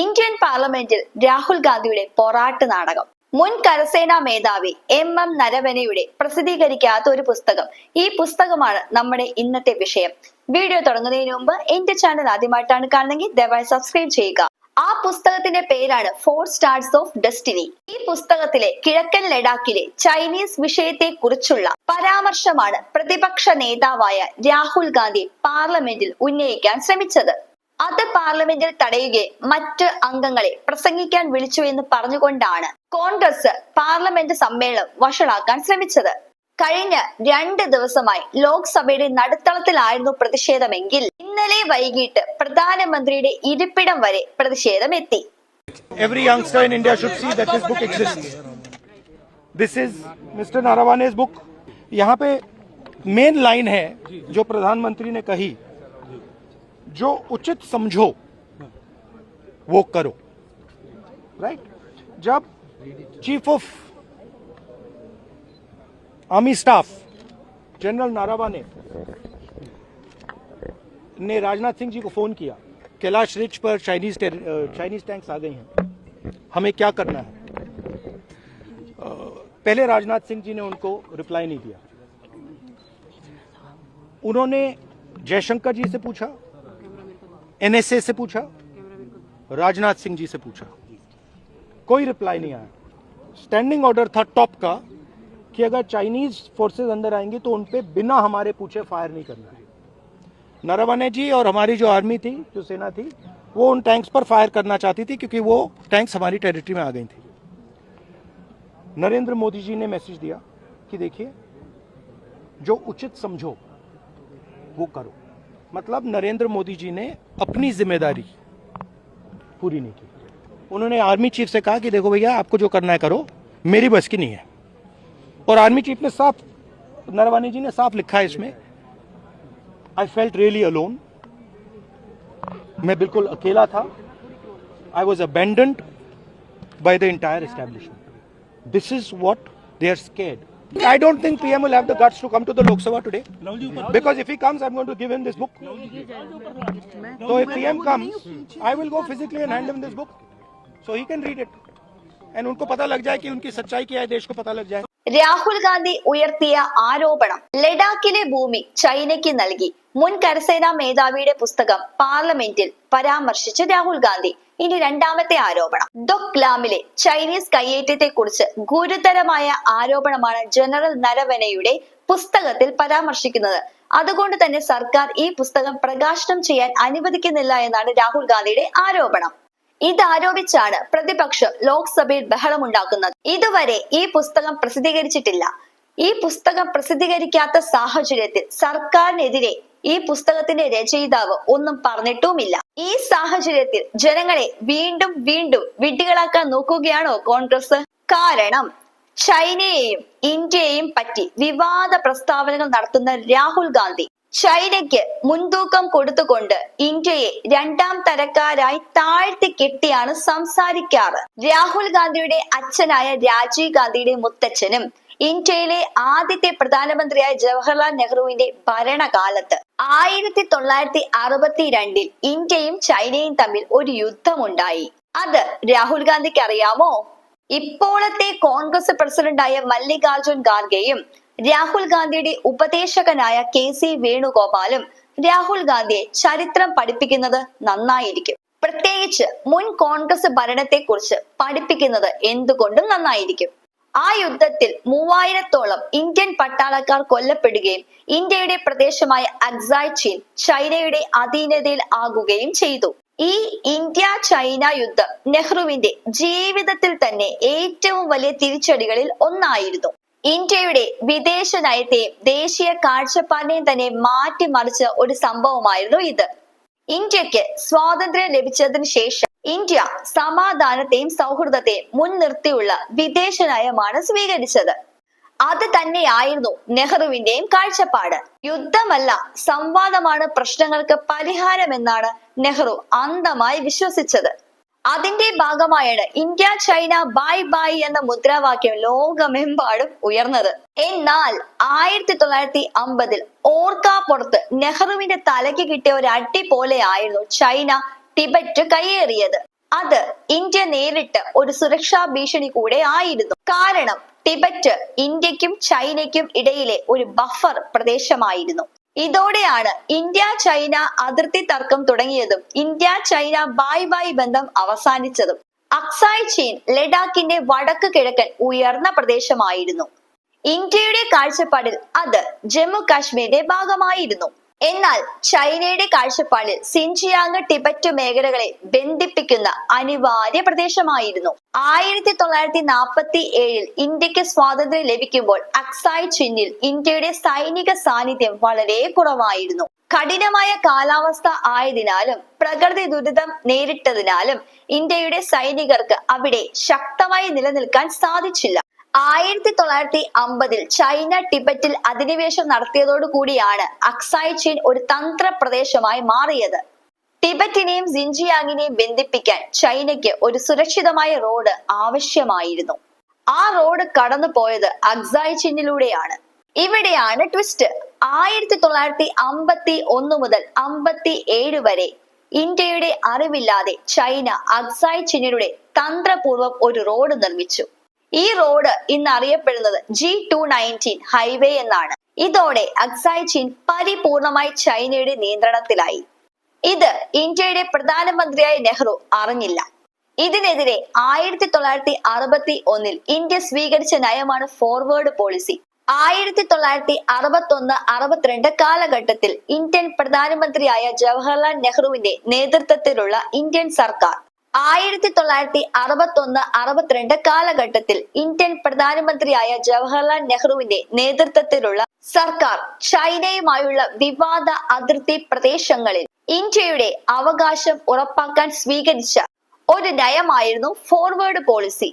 Indian പാർലമെന്റിൽ രാഹുൽ ഗാന്ധിയുടെ പൊറാട്ട് നാടകം. മുൻ കരസേനാ മേധാവി എം എം നരവനയുടെ പ്രസിദ്ധീകരിക്കാത്ത ഒരു പുസ്തകം. ഈ പുസ്തകമാണ് നമ്മുടെ ഇന്നത്തെ വിഷയം. വീഡിയോ തുടങ്ങുന്നതിന് മുമ്പ് എന്റെ ചാനൽ ആദ്യമായിട്ടാണ് കാണുന്നെങ്കിൽ ദയവായി സബ്സ്ക്രൈബ് ചെയ്യുക. ആ പുസ്തകത്തിന്റെ പേരാണ് ഫോർ സ്റ്റാർസ് ഓഫ് ഡെസ്റ്റിനി. ഈ പുസ്തകത്തിലെ കിഴക്കൻ ലഡാക്കിലെ ചൈനീസ് വിഷയത്തെ കുറിച്ചുള്ള പരാമർശമാണ് പ്രതിപക്ഷ നേതാവായ രാഹുൽ ഗാന്ധി പാർലമെന്റിൽ ഉന്നയിക്കാൻ ശ്രമിച്ചത്. അത് പാർലമെന്റിൽ തടയുകയും മറ്റ് അംഗങ്ങളെ പ്രസംഗിക്കാൻ വിളിച്ചു എന്ന് പറഞ്ഞുകൊണ്ടാണ് കോൺഗ്രസ് പാർലമെന്റ് സമ്മേളനം വഷളാക്കാൻ ശ്രമിച്ചത് കഴിഞ്ഞ രണ്ട് ദിവസമായി ലോക്സഭയുടെ നടുത്തളത്തിലായിരുന്നു പ്രതിഷേധമെങ്കിൽ ഇന്നലെ വൈകിട്ട് പ്രധാനമന്ത്രിയുടെ ഇരിപ്പിടം വരെ പ്രതിഷേധം എത്തി every youngster in India should see that this book exists. This is Mr. Narawane's book. यहाँ पे मेन लाइन है जो प्रधानमंत्री ने कही जो उचित समझो, वो करो। राइट जब chief of army staff general Naravane ने ने राजनाथ सिंह जी को फ़ोन किया, कैलाश रिच पर चाइनीज़ चाइनीज़ टैंक्स आ गई हैं। हमें क्या करना है? पहले राजनाथ सिंह जी ने उनको रिप्लाई नहीं दिया। उन्होंने जयशंकर जी से पूछा एनएसए से पूछा? राजनाथ सिंह जी से पूछा। कोई रिप्लाई नहीं आया। स्टैंडिंग ऑर्डर था टॉप का कि अगर चाइनीज़ फोर्सेस अंदर आएँगी तो उनपे बिना हमारे पूछे फायर नहीं करना है। नरवणे जी और हमारी जो आर्मी थी, जो सेना थी, वो उन टैंक्स पर फायर करना चाहती थी क्योंकि वो टैंक्स हमारी टेरिटरी में आ गई थी। नरेंद्र मोदी जी ने मैसेज दिया कि देखिए, जो उचित समझो, वो करो। मतलब नरेंद्र मोदी जी ने अपनी ज़िम्मेदारी पूरी नहीं की। उन्होंने आर्मी चीफ से कहा कि देखो भैया, आपको जो करना है करो, मेरी बस की नहीं है। और आर्मी चीफ ने साफ़, नरवानी जी ने साफ़ लिखा है इसमें आई फेल्ट रियली अलोन मैं बिल्कुल अकेला था। I was abandoned by the entire establishment this is what they are scared. I don't think PM will have the guts to come to the Lok Sabha today. Because if he comes, I'm going to give him this book. So if PM comes, I will go physically and hand him this book. So he can read it. And उनको पता लग जाए कि उनकी सच्चाई क्या है देश को पता लग जाए രാഹുൽ ഗാന്ധി ഉയർത്തിയ ആരോപണം ലഡാക്കിലെ ഭൂമി ചൈനയ്ക്ക് നൽകി മുൻ കരസേനാ മേധാവിയുടെ പുസ്തകം പാർലമെന്റിൽ പരാമർശിച്ച രാഹുൽ ഗാന്ധി ഇനി രണ്ടാമത്തെ ആരോപണം. ദൊക്ലാമിലെ ചൈനീസ് കയ്യേറ്റത്തെ കുറിച്ച് ഗുരുതരമായ ആരോപണമാണ് ജനറൽ നരവനയുടെ പുസ്തകത്തിൽ പരാമർശിക്കുന്നത്. അതുകൊണ്ട് തന്നെ സർക്കാർ ഈ പുസ്തകം പ്രകാശനം ചെയ്യാൻ അനുവദിക്കുന്നില്ല എന്നാണ് രാഹുൽ ഗാന്ധിയുടെ ആരോപണം. ഇതാരോപിച്ചാണ് പ്രതിപക്ഷം ലോക്സഭയിൽ ബഹളമുണ്ടാക്കുന്നത്. ഇതുവരെ ഈ പുസ്തകം പ്രസിദ്ധീകരിച്ചിട്ടില്ല. ഈ പുസ്തകം പ്രസിദ്ധീകരിക്കാത്ത സാഹചര്യത്തിൽ സർക്കാരിനെതിരെ ഈ പുസ്തകത്തിന്റെ രചയിതാവ് ഒന്നും പറഞ്ഞിട്ടുമില്ല. ഈ സാഹചര്യത്തിൽ ജനങ്ങളെ വീണ്ടും വീണ്ടും വിഡ്ഢികളാക്കാൻ നോക്കുകയാണോ കോൺഗ്രസ്? കാരണം ചൈനയെയും ഇന്ത്യയെയും പറ്റി വിവാദ പ്രസ്താവനകൾ നടത്തുന്ന രാഹുൽ ഗാന്ധി ചൈനയ്ക്ക് മുൻതൂക്കം കൊടുത്തുകൊണ്ട് ഇന്ത്യയെ രണ്ടാം തരക്കാരായി താഴ്ത്തി കെട്ടിയാണ് സംസാരിക്കാറ്. രാഹുൽ ഗാന്ധിയുടെ അച്ഛനായ രാജീവ് ഗാന്ധിയുടെ മുത്തച്ഛനും ഇന്ത്യയിലെ ആദ്യത്തെ പ്രധാനമന്ത്രിയായ ജവഹർലാൽ നെഹ്റുവിന്റെ ഭരണകാലത്ത്. ആയിരത്തി തൊള്ളായിരത്തി അറുപത്തിരണ്ടിൽ ഇന്ത്യയും ചൈനയും തമ്മിൽ ഒരു യുദ്ധമുണ്ടായി. അത് രാഹുൽ ഗാന്ധിക്ക് അറിയാമോ ഇപ്പോഴത്തെ കോൺഗ്രസ് പ്രസിഡന്റായ മല്ലികാർജുൻ ഖാർഗെയും രാഹുൽ ഗാന്ധിയുടെ ഉപദേശകനായ കെ സി വേണുഗോപാലും രാഹുൽ ഗാന്ധിയെ ചരിത്രം പഠിപ്പിക്കുന്നത് നന്നായിരിക്കും. പ്രത്യേകിച്ച് മുൻ കോൺഗ്രസ് ഭരണത്തെക്കുറിച്ച് പഠിപ്പിക്കുന്നത് എന്തുകൊണ്ടും നന്നായിരിക്കും. ആ യുദ്ധത്തിൽ മൂവായിരത്തോളം ഇന്ത്യൻ പട്ടാളക്കാർ കൊല്ലപ്പെടുകയും ഇന്ത്യയുടെ പ്രദേശമായ അക്സായ് ചീൻ ചൈനയുടെ അധീനതയിൽ ആകുകയും ചെയ്തു. ഈ ഇന്ത്യ ചൈന യുദ്ധം നെഹ്റുവിന്റെ ജീവിതത്തിൽ തന്നെ ഏറ്റവും വലിയ തിരിച്ചടികളിൽ ഒന്നായിരുന്നു. ഇന്ത്യയുടെ വിദേശ നയത്തെയും ദേശീയ കാഴ്ചപ്പാടിനെയും തന്നെ മാറ്റിമറിച്ച ഒരു സംഭവമായിരുന്നു ഇത്. ഇന്ത്യയ്ക്ക് സ്വാതന്ത്ര്യം ലഭിച്ചതിന് ശേഷം ഇന്ത്യ സമാധാനത്തെയും സൗഹൃദത്തെയും മുൻനിർത്തിയുള്ള വിദേശ നയമാണ് സ്വീകരിച്ചത്. അത് തന്നെയായിരുന്നു നെഹ്റുവിന്റെയും കാഴ്ചപ്പാട്. യുദ്ധമല്ല സംവാദമാണ് പ്രശ്നങ്ങൾക്ക് പരിഹാരമെന്നാണ് നെഹ്റു അന്ധമായി വിശ്വസിച്ചത്. അതിന്റെ ഭാഗമായാണ് ഇന്ത്യ ചൈന ബൈ ബൈ എന്ന മുദ്രാവാക്യം ലോകമെമ്പാടും ഉയർന്നത്. എന്നാൽ ആയിരത്തി തൊള്ളായിരത്തി അമ്പതിൽ ഓർക്കാപ്പുറത്ത് നെഹ്റുവിന്റെ തലയ്ക്ക് കിട്ടിയ ഒരു അടി പോലെ ആയിരുന്നു ചൈന ടിബറ്റ് കയ്യേറിയത്. അത് ഇന്ത്യ നേരിട്ട് ഒരു സുരക്ഷാ ഭീഷണി കൂടെ ആയിരുന്നു. കാരണം ടിബറ്റ് ഇന്ത്യക്കും ചൈനയ്ക്കും ഇടയിലെ ഒരു ബഫർ പ്രദേശമായിരുന്നു. ഇതോടെയാണ് ഇന്ത്യ ചൈന അതിർത്തി തർക്കം തുടങ്ങിയതും ഇന്ത്യ ചൈന ബായ് ബായ് ബന്ധം അവസാനിച്ചതും. അക്സായ് ചീൻ ലഡാക്കിന്റെ വടക്ക് കിഴക്കൻ ഉയർന്ന പ്രദേശമായിരുന്നു. ഇന്ത്യയുടെ കാഴ്ചപ്പാടിൽ അത് ജമ്മു കാശ്മീരിന്റെ ഭാഗമായിരുന്നു. എന്നാൽ ചൈനയുടെ കാഴ്ചപ്പാടിൽ സിൻജിയാങ് ടിബറ്റ് മേഖലകളെ ബന്ധിപ്പിക്കുന്ന അനിവാര്യ പ്രദേശമായിരുന്നു. ആയിരത്തി തൊള്ളായിരത്തി നാൽപ്പത്തി ഏഴിൽ ഇന്ത്യയ്ക്ക് സ്വാതന്ത്ര്യം ലഭിക്കുമ്പോൾ അക്സായ് ചിന്നിൽ ഇന്ത്യയുടെ സൈനിക സാന്നിധ്യം വളരെ കുറവായിരുന്നു. കഠിനമായ കാലാവസ്ഥ ആയതിനാലും പ്രകൃതി ദുരിതം നേരിട്ടതിനാലും ഇന്ത്യയുടെ സൈനികർക്ക് അവിടെ ശക്തമായി നിലനിൽക്കാൻ സാധിച്ചില്ല. ആയിരത്തി തൊള്ളായിരത്തി അമ്പതിൽ ചൈന ടിബറ്റിൽ അധിനിവേശം നടത്തിയതോടു കൂടിയാണ് അക്സായ് ചീൻ ഒരു തന്ത്ര പ്രദേശമായി മാറിയത്. ടിബറ്റിനെയും സിൻജിയാങ്ങിനെയും ബന്ധിപ്പിക്കാൻ ചൈനയ്ക്ക് ഒരു സുരക്ഷിതമായ റോഡ് ആവശ്യമായിരുന്നു. ആ റോഡ് കടന്നു പോയത് അക്സായ് ചിന്നിലൂടെയാണ് ഇവിടെയാണ് ട്വിസ്റ്റ്. ആയിരത്തി തൊള്ളായിരത്തി അമ്പത്തി ഒന്ന് മുതൽ അമ്പത്തി ഏഴ് വരെ ഇന്ത്യയുടെ അറിവില്ലാതെ ചൈന അക്സായ് ചിന്നിലൂടെ തന്ത്രപൂർവം ഒരു റോഡ് നിർമ്മിച്ചു. ഈ റോഡ് ഇന്ന് അറിയപ്പെടുന്നത് ജി ടു നയന്റീൻ ഹൈവേ എന്നാണ്. ഇതോടെ അക്സായ് ചീൻ പരിപൂർണമായി ചൈനയുടെ നിയന്ത്രണത്തിലായി. ഇത് ഇന്ത്യയുടെ പ്രധാനമന്ത്രിയായ നെഹ്റു അറിഞ്ഞില്ല. ഇതിനെതിരെ ആയിരത്തി തൊള്ളായിരത്തി അറുപത്തി ഒന്നിൽ ഇന്ത്യ സ്വീകരിച്ച നയമാണ് ഫോർവേഡ് പോളിസി. ആയിരത്തി തൊള്ളായിരത്തി അറുപത്തി ഒന്ന് അറുപത്തിരണ്ട് കാലഘട്ടത്തിൽ ഇന്ത്യൻ പ്രധാനമന്ത്രിയായ ജവഹർലാൽ നെഹ്റുവിന്റെ നേതൃത്വത്തിലുള്ള ഇന്ത്യൻ സർക്കാർ ആയിരത്തി തൊള്ളായിരത്തി അറുപത്തി ഒന്ന് അറുപത്തിരണ്ട് കാലഘട്ടത്തിൽ ഇന്ത്യൻ പ്രധാനമന്ത്രിയായ ജവഹർലാൽ നെഹ്റുവിന്റെ നേതൃത്വത്തിലുള്ള സർക്കാർ ചൈനയുമായുള്ള വിവാദ അതിർത്തി പ്രദേശങ്ങളിൽ ഇന്ത്യയുടെ അവകാശം ഉറപ്പാക്കാൻ സ്വീകരിച്ച ഒരു നയമായിരുന്നു ഫോർവേഡ് പോളിസി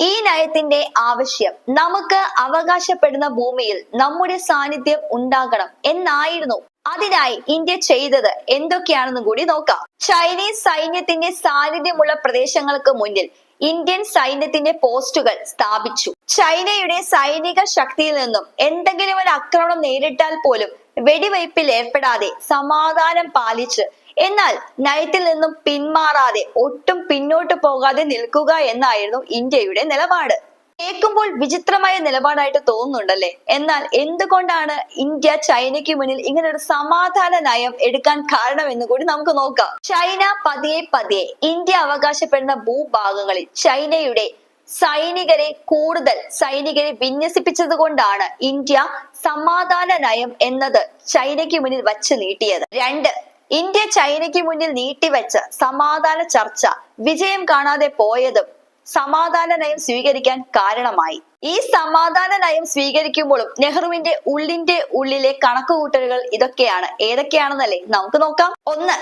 ഈ നയത്തിന്റെ ആവശ്യം നമുക്ക് അവകാശപ്പെടുന്ന ഭൂമിയിൽ നമ്മുടെ സാന്നിധ്യം ഉണ്ടാകണം എന്നായിരുന്നു അതിനായി ഇന്ത്യ ചെയ്തത് എന്തൊക്കെയാണെന്നും കൂടി നോക്കാം. ചൈനീസ് സൈന്യത്തിന്റെ സാന്നിധ്യമുള്ള പ്രദേശങ്ങൾക്ക് മുന്നിൽ ഇന്ത്യൻ സൈന്യത്തിന്റെ പോസ്റ്റുകൾ സ്ഥാപിച്ചു. ചൈനയുടെ സൈനിക ശക്തിയിൽ നിന്നും എന്തെങ്കിലും ഒരു ആക്രമണം നേരിട്ടാൽ പോലും വെടിവയ്പിൽ ഏർപ്പെടാതെ സമാധാനം പാലിച്ച് എന്നാൽ നയത്തിൽ നിന്നും പിന്മാറാതെ ഒട്ടും പിന്നോട്ട് പോകാതെ നിൽക്കുക എന്നായിരുന്നു ഇന്ത്യയുടെ നിലപാട്. കേൾക്കുമ്പോൾ വിചിത്രമായ നിലപാടായിട്ട് തോന്നുന്നുണ്ടല്ലേ? എന്നാൽ എന്തുകൊണ്ടാണ് ഇന്ത്യ ചൈനയ്ക്ക് മുന്നിൽ ഇങ്ങനെ ഒരു സമാധാന നയം എടുക്കാൻ കാരണമെന്ന് കൂടി നമുക്ക് നോക്കാം. ചൈന പതിയെ പതിയെ ഇന്ത്യ അവകാശപ്പെടുന്ന ഭൂഭാഗങ്ങളിൽ ചൈനയുടെ സൈനികരെ കൂടുതൽ സൈനികരെ വിന്യസിപ്പിച്ചത് കൊണ്ടാണ് ഇന്ത്യ സമാധാന നയം എന്നത് ചൈനയ്ക്ക് മുന്നിൽ വച്ച് നീട്ടിയത്. രണ്ട് ഇന്ത്യ ചൈനയ്ക്ക് മുന്നിൽ നീട്ടിവെച്ച സമാധാന ചർച്ച വിജയം കാണാതെ പോയതും സമാധാന നയം സ്വീകരിക്കാൻ കാരണമായി. ഈ സമാധാന നയം സ്വീകരിക്കുമ്പോഴും നെഹ്റുവിന്റെ ഉള്ളിന്റെ ഉള്ളിലെ കണക്കുകൂട്ടലുകൾ ഇതൊക്കെയാണ്. ഏതൊക്കെയാണെന്നല്ലേ നമുക്ക് നോക്കാം. ഒന്ന്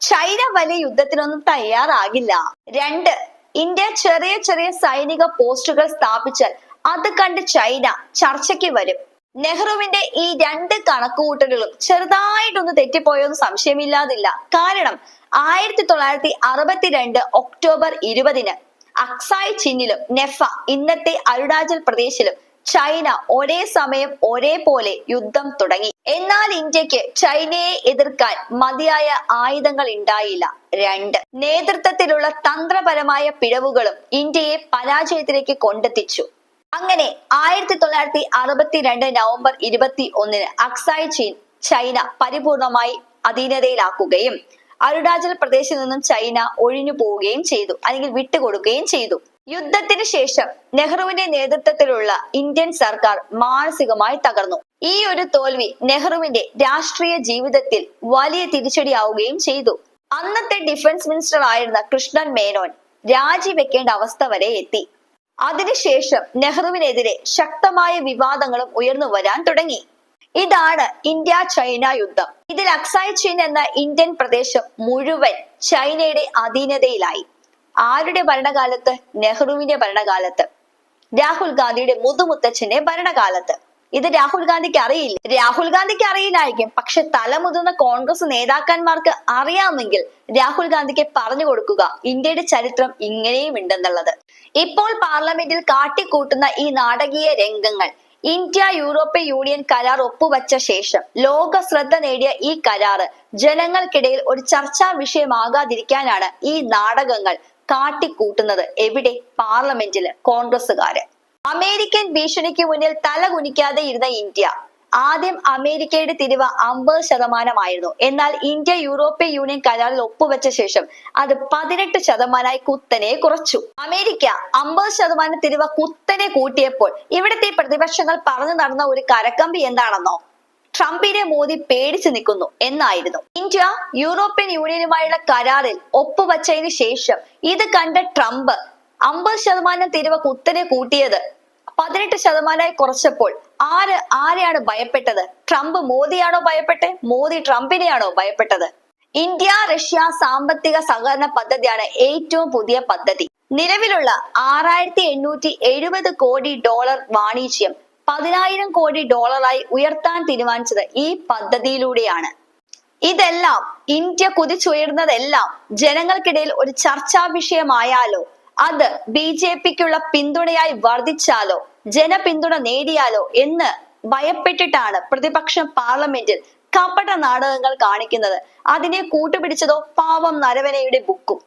ചൈന വലിയ യുദ്ധത്തിനൊന്നും തയ്യാറാകില്ല. രണ്ട് ഇന്ത്യ ചെറിയ ചെറിയ സൈനിക പോസ്റ്റുകൾ സ്ഥാപിച്ചാൽ അത് കണ്ട് ചൈന ചർച്ചയ്ക്ക് വരും. നെഹ്റുവിന്റെ ഈ രണ്ട് കണക്കുകൂട്ടലുകളും ചെറുതായിട്ടൊന്ന് തെറ്റിപ്പോയൊന്നും സംശയമില്ലാതില്ല. കാരണം ആയിരത്തി തൊള്ളായിരത്തി അറുപത്തിരണ്ട് ഒക്ടോബർ ഇരുപതിന് അക്സായ് ചിന്നിലും നെഫ ഇന്നത്തെ അരുണാചൽ പ്രദേശിലും ചൈന ഒരേ സമയം ഒരേപോലെ യുദ്ധം തുടങ്ങി. എന്നാൽ ഇന്ത്യയ്ക്ക് ചൈനയെ എതിർക്കാൻ മതിയായ ആയുധങ്ങൾ ഉണ്ടായില്ല. രണ്ട് നേതൃത്വത്തിലുള്ള തന്ത്രപരമായ പിഴവുകളും ഇന്ത്യയെ പരാജയത്തിലേക്ക് കൊണ്ടെത്തിച്ചു. അങ്ങനെ ആയിരത്തി തൊള്ളായിരത്തി അറുപത്തിരണ്ട് നവംബർ ഇരുപത്തി ഒന്നിന് അക്സായ് ചീൻ ചൈന പരിപൂർണമായി അധീനതയിലാക്കുകയും അരുണാചൽ പ്രദേശിൽ നിന്നും ചൈന ഒഴിഞ്ഞു പോവുകയും ചെയ്തു അല്ലെങ്കിൽ വിട്ടുകൊടുക്കുകയും ചെയ്തു. യുദ്ധത്തിന് ശേഷം നെഹ്റുവിന്റെ നേതൃത്വത്തിലുള്ള ഇന്ത്യൻ സർക്കാർ മാനസികമായി തകർന്നു. ഈ ഒരു തോൽവി നെഹ്റുവിന്റെ രാഷ്ട്രീയ ജീവിതത്തിൽ വലിയ തിരിച്ചടിയാവുകയും ചെയ്തു. അന്നത്തെ ഡിഫൻസ് മിനിസ്റ്റർ ആയിരുന്ന കൃഷ്ണൻ മേനോൻ രാജിവെക്കേണ്ട അവസ്ഥ വരെ എത്തി. അതിനുശേഷം നെഹ്റുവിനെതിരെ ശക്തമായ വിവാദങ്ങളും ഉയർന്നു വരാൻ തുടങ്ങി. ഇതാണ് ഇന്ത്യ ചൈന യുദ്ധം. ഇതിൽ അക്സായ് ചീൻ എന്ന ഇന്ത്യൻ പ്രദേശം മുഴുവൻ ചൈനയുടെ അധീനതയിലായി. ആരുടെ ഭരണകാലത്ത്? നെഹ്റുവിന്റെ ഭരണകാലത്ത്. രാഹുൽ ഗാന്ധിയുടെ മുതുമുത്തച്ഛന്റെ ഭരണകാലത്ത്. ഇത് രാഹുൽ ഗാന്ധിക്ക് അറിയില്ല. രാഹുൽ ഗാന്ധിക്ക് അറിയില്ലായിരിക്കും. പക്ഷെ തലമുതിർന്ന കോൺഗ്രസ് നേതാക്കന്മാർക്ക് അറിയാമെങ്കിൽ രാഹുൽ ഗാന്ധിക്ക് പറഞ്ഞു കൊടുക്കുക ഇന്ത്യയുടെ ചരിത്രം ഇങ്ങനെയും ഉണ്ടെന്നുള്ളത്. ഇപ്പോൾ പാർലമെന്റിൽ കാട്ടിക്കൂട്ടുന്ന ഈ നാടകീയ രംഗങ്ങൾ ഇന്ത്യ യൂറോപ്യൻ യൂണിയൻ കരാർ ഒപ്പുവച്ച ശേഷം ലോക ശ്രദ്ധ നേടിയ ഈ കരാറ് ജനങ്ങൾക്കിടയിൽ ഒരു ചർച്ചാ വിഷയമാകാതിരിക്കാനാണ് ഈ നാടകങ്ങൾ കാട്ടിക്കൂട്ടുന്നത്. എവിടെ? പാർലമെന്റിൽ കോൺഗ്രസുകാര് അമേരിക്കൻ ഭീഷണിക്ക് മുന്നിൽ തല കുനിക്കാതെ ഇരുന്ന ഇന്ത്യ. ആദ്യം അമേരിക്കയുടെ തിരിവ് അമ്പത് ശതമാനമായിരുന്നു. എന്നാൽ ഇന്ത്യ യൂറോപ്യൻ യൂണിയൻ കരാറിൽ ഒപ്പുവെച്ച ശേഷം അത് പതിനെട്ട് ശതമാനമായി കുത്തനെ കുറച്ചു. അമേരിക്ക അമ്പത് ശതമാനം തിരിവ് കുത്തനെ കൂട്ടിയപ്പോൾ ഇവിടുത്തെ പ്രതിപക്ഷങ്ങൾ പറഞ്ഞു നടന്ന ഒരു കരക്കമ്പി എന്താണെന്നോ? ട്രംപിനെ മോദി പേടിച്ചു നിൽക്കുന്നു എന്നായിരുന്നു. ഇന്ത്യ യൂറോപ്യൻ യൂണിയനുമായുള്ള കരാറിൽ ഒപ്പുവച്ചതിന് ശേഷം ഇത് കണ്ട ട്രംപ് അമ്പത് ശതമാനം തിരിവ് കുത്തനെ കൂട്ടിയത് പതിനെട്ട് ശതമാനമായി കുറച്ചപ്പോൾ ആര് ആരെയാണ് ഭയപ്പെട്ടത്? ട്രംപ് മോദിയാണോ ഭയപ്പെട്ടെ മോദി ട്രംപിനെയാണോ ഭയപ്പെട്ടത്? ഇന്ത്യ റഷ്യ സാമ്പത്തിക സഹകരണ പദ്ധതിയാണ് ഏറ്റവും പുതിയ പദ്ധതി. നിലവിലുള്ള ആറായിരത്തി എണ്ണൂറ്റി എഴുപത് കോടി ഡോളർ വാണിജ്യം പതിനായിരം കോടി ഡോളറായി ഉയർത്താൻ തീരുമാനിച്ചത് ഈ പദ്ധതിയിലൂടെയാണ്. ഇതെല്ലാം ഇന്ത്യ കുതിച്ചുയർന്നതെല്ലാം ജനങ്ങൾക്കിടയിൽ ഒരു ചർച്ചാ വിഷയമായാലോ അത് ബി ജെ പിക്കുള്ള പിന്തുണയായി വർദ്ധിച്ചാലോ ജനപിന്തുണ നേടിയാലോ എന്ന് ഭയപ്പെട്ടിട്ടാണ് പ്രതിപക്ഷം പാർലമെന്റിൽ കപട നാടകങ്ങൾ കാണിക്കുന്നത്. അതിനെ കൂട്ടുപിടിച്ചതോ പാവം നരവനയുടെ ബുക്കും.